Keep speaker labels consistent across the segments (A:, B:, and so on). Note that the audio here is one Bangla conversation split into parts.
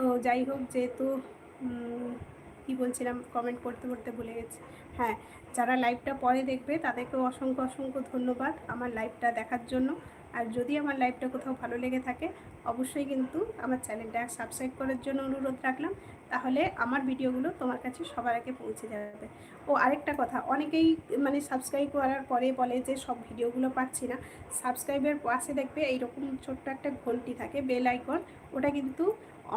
A: তো যাই হোক যেহেতু কি বলছিলাম কমেন্ট করতে করতে ভুলে গেছি। হ্যাঁ যারা লাইভটা পরে দেখবে, তাদেরকেও অসংখ্য অসংখ্য ধন্যবাদ আমার লাইভটা দেখার জন্য। আর যদি আমার লাইভটা কোথাও ভালো লেগে থাকে, অবশ্যই কিন্তু আমার চ্যানেলটা সাবস্ক্রাইব করার জন্য অনুরোধ রাখলাম। তাহলে আমার ভিডিওগুলো তোমার কাছে সবার আগে পৌঁছে যাবে। ও আরেকটা কথা, অনেকেই মানে সাবস্ক্রাইব করার পরে বলে যে সব ভিডিওগুলো পাচ্ছি না। সাবস্ক্রাইবের পাশে দেখবে এইরকম ছোট্ট একটা ঘন্টি থাকে বেল আইকন ওটা কিন্তু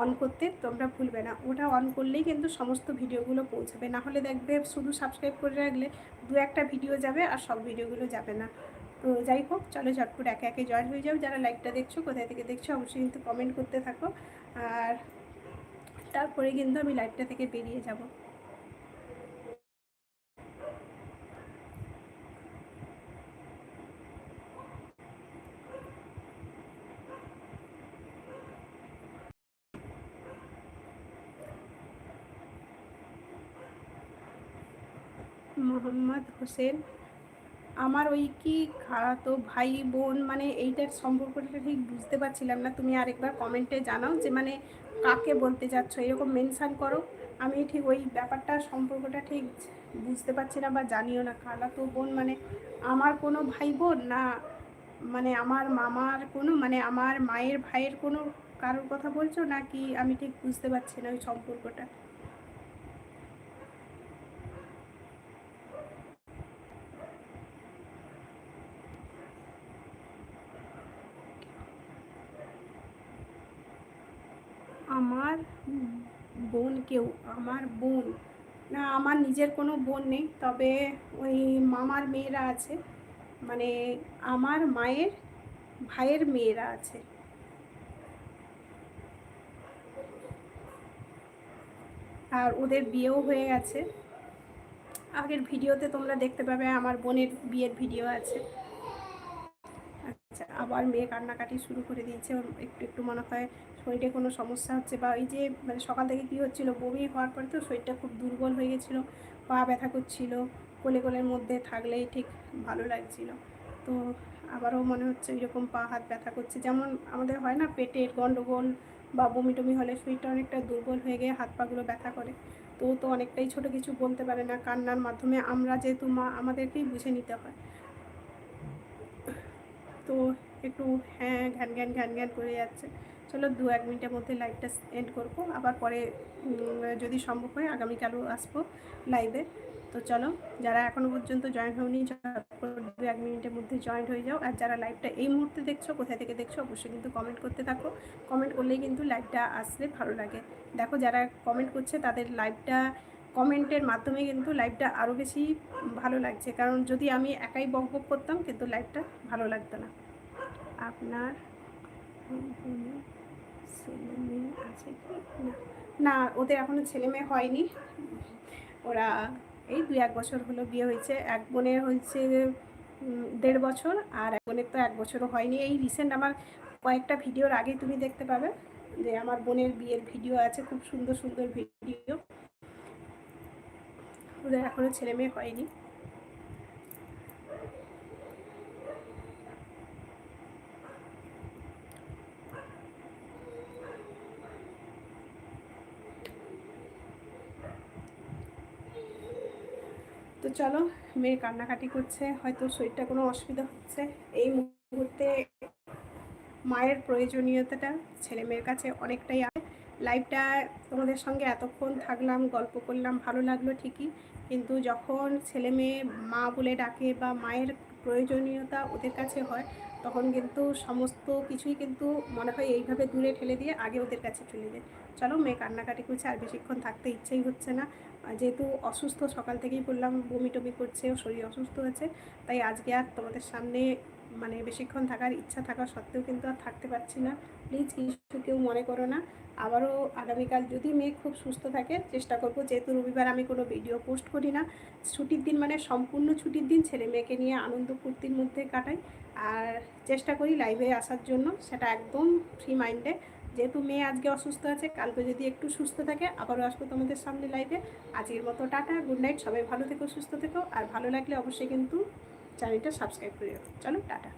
A: অন করতে তোমরা ভুলবে না। ওটা অন করলেই কিন্তু সমস্ত ভিডিওগুলো পৌঁছাবে। না হলে দেখবে শুধু সাবস্ক্রাইব করে রাখলে দু একটা ভিডিও যাবে আর সব ভিডিওগুলো যাবে না। তো যাই হোক, চলো ঝটপট একে একে জয়েন হয়ে যাও। যারা লাইকটা দেখছ, কোথায় থেকে দেখছ, অবশ্যই কিন্তু কমেন্ট করতে থাকো। আর তারপরে কিন্তু আমি লাইভটা থেকে বেরিয়ে যাব। মোহাম্মদ হোসেন আমার ওই কি তো ভাই বোন মানে এইটার সম্পর্কটা ঠিক বুঝতে পারছিলাম না। তুমি আরেকবার কমেন্টে জানাও যে মানে কাকে বলতে চাচ্ছ? এরকম মেনশান করো। আমি ঠিক ওই ব্যাপারটা, সম্পর্কটা ঠিক বুঝতে পারছি না বা জানিও না। খালা তো বোন মানে আমার কোনো ভাই বোন না মানে আমার মামার কোনো মানে আমার মায়ের ভাইয়ের কোনো কারোর কথা বলছো নাকি? আমি ঠিক বুঝতে পারছি না ওই সম্পর্কটা। আমার বোন কেউ, আমার বোন। না, আমার নিজের কোনো বোন নেই, তবে ওই মামার মেয়েরা আছে। মানে আমার মায়ের ভাইয়ের মেয়েরা আছে। আর ওদের বিয়েও হয়ে গেছে। আগের ভিডিওতে তোমরা দেখতে পাবে আমার বোনের বিয়ের ভিডিও আছে। আবার মেয়ে কান্নাকাটি শুরু করে দিয়েছে। একটু একটু মনে হয় শরীরে কোনো সমস্যা হচ্ছে বা এই যে মানে সকাল থেকে কী হচ্ছিল, বমি হওয়ার পরে তো শরীরটা খুব দুর্বল হয়ে গেছিল, পা ব্যথা করছিল, কোলে কোলের মধ্যে থাকলেই ঠিক ভালো লাগছিল। তো আবারও মনে হচ্ছে এরকম পা হাত ব্যথা করছে। যেমন আমাদের হয় না পেটের গণ্ডগোল বা বমি টমি হলে শরীরটা অনেকটা দুর্বল হয়ে গিয়ে হাত পাগুলো ব্যথা করে। তো তো অনেকটাই ছোট কিছু বলতে পারে না কান্নার মাধ্যমে। আমরা যেহেতু মা, আমাদেরকেই বুঝে নিতে হয়। তো একটু হ্যাঁ ঘ্যান ঘ্যান ঘ্যান ঘ্যান করে যাচ্ছে। চলো দু এক মিনিটের মধ্যে লাইভটা এন্ড করব। আবার পরে যদি সম্ভব হয় আগামীকালও আসব লাইভে তো চলো, যারা এখনও পর্যন্ত জয়েন হয়নি, দু এক মিনিটের মধ্যে জয়েন হয়ে যাও। আর যারা লাইভটা এই মুহূর্তে দেখছ, কোথায় থেকে দেখছ, অবশ্যই কিন্তু কমেন্ট করতে থাকো। কমেন্ট করলেই কিন্তু লাইভটা আসলে ভালো লাগে। দেখো, যারা কমেন্ট করছে, তাদের লাইভটা কমেন্টের মাধ্যমে কিন্তু লাইভটা আরও বেশি ভালো লাগছে। কারণ যদি আমি একাই বক বক করতাম, কিন্তু লাইভটা ভালো লাগতো না। আপনার ছেলে মেয়ে আছে কি? না। না, ওদের এখনও ছেলে মেয়ে হয়নি। ওরা এই দু এক বছর হলো বিয়ে হয়েছে। এক বোনের হয়েছে দেড় বছর আর এক বোনের তো এক বছরও হয়নি। এই রিসেন্ট আমার কয়েকটা ভিডিওর আগে তুমি দেখতে পাবে যে আমার বোনের বিয়ের ভিডিও আছে, খুব সুন্দর সুন্দর ভিডিও ওদের এখনও ছেলে মেয়ে হয়নি। চলো মেয়ে কান্নাকাটি করছে, হয়তো শরীরটা কোনো অসুবিধা হচ্ছে। এই মুহূর্তে মায়ের প্রয়োজনীয়তাটা ছেলে মেয়ের কাছে অনেকটাই আছে। লাইফটা তোমাদের সঙ্গে এতক্ষণ থাকলাম, গল্প করলাম, ভালো লাগল ঠিকই। কিন্তু যখন ছেলে মেয়ে মা বলে ডাকে বা মায়ের প্রয়োজনীয়তা ওদের কাছে হয়, তখন কিন্তু সমস্ত কিছুই কিন্তু মনে হয় এইভাবে দূরে ঠেলে দিয়ে আগে ওদের কাছে চলে যায়। চলো, মেয়ে কান্নাকাটি করছে আর বেশিক্ষণ থাকতে ইচ্ছেই হচ্ছে না। যেহেতু অসুস্থ, সকাল থেকেই বললাম বমি টমি করছে শরীর অসুস্থ হয়েছে, তাই আজকে আর তোমাদের সামনে মানে বেশিক্ষণ থাকার ইচ্ছা থাকা সত্ত্বেও কিন্তু আর থাকতে পারছি না। প্লিজ কিছু কেউ মনে করো না। আবারও আগামীকাল যদি মেয়ে খুব সুস্থ থাকে, চেষ্টা করব। যেহেতু রবিবার আমি কোনো ভিডিও পোস্ট করি না, ছুটির দিন মানে সম্পূর্ণ ছুটির দিন ছেলে মেয়েকে নিয়ে আনন্দ ফুর্তির মধ্যে কাটাই। আর চেষ্টা করি লাইভে আসার জন্য, সেটা একদম ফ্রি মাইন্ডে যেহেতু মেয়ে আজকে অসুস্থ আছে, কালকে যদি একটু সুস্থ থাকে, আবারও আসব তোমাদের সামনে লাইভে আজকের মতো টাটা গুড নাইট সবাই ভালো থেকো, সুস্থ থেকো, আর ভালো লাগলে অবশ্যই কিন্তু চ্যানেলটা সাবস্ক্রাইব করে চলো, টাটা।